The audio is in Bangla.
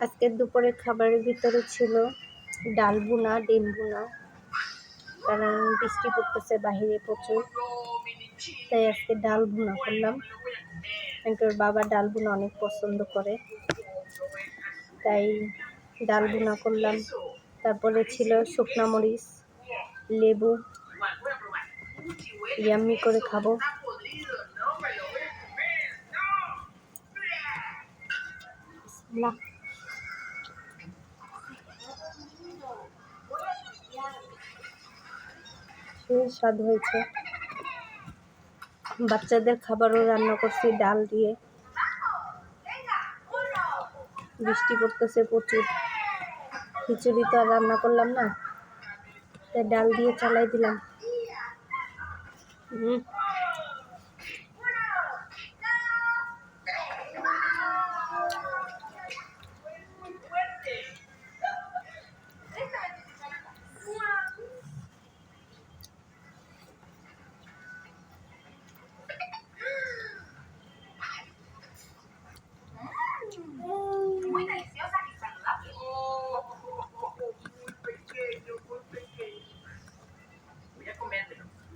আজকের দুপুরের খাবারের ভিতরে ছিল ডাল ভুনা, ডিম ভুনা। কারণ বৃষ্টি পড়তেছে, বাহিরে প্রচুর। তাই আজকে ডাল ভুনা করলাম। ওর বাবা ডাল ভুনা অনেক পছন্দ করে। তাই ডাল ভুনা করলাম। তারপরে ছিল শুকনা মরিচ, লেবু। ইয়াম্মি করে খাব। স্বাদ হয়েছে। বাচ্চাদের খাবারও রান্না করছি, ডাল দিয়ে। বৃষ্টি পড়তেছে প্রচুর। খিচুড়ি তো আর রান্না করলাম না, তাই ডাল দিয়ে চালাই দিলাম। হুম।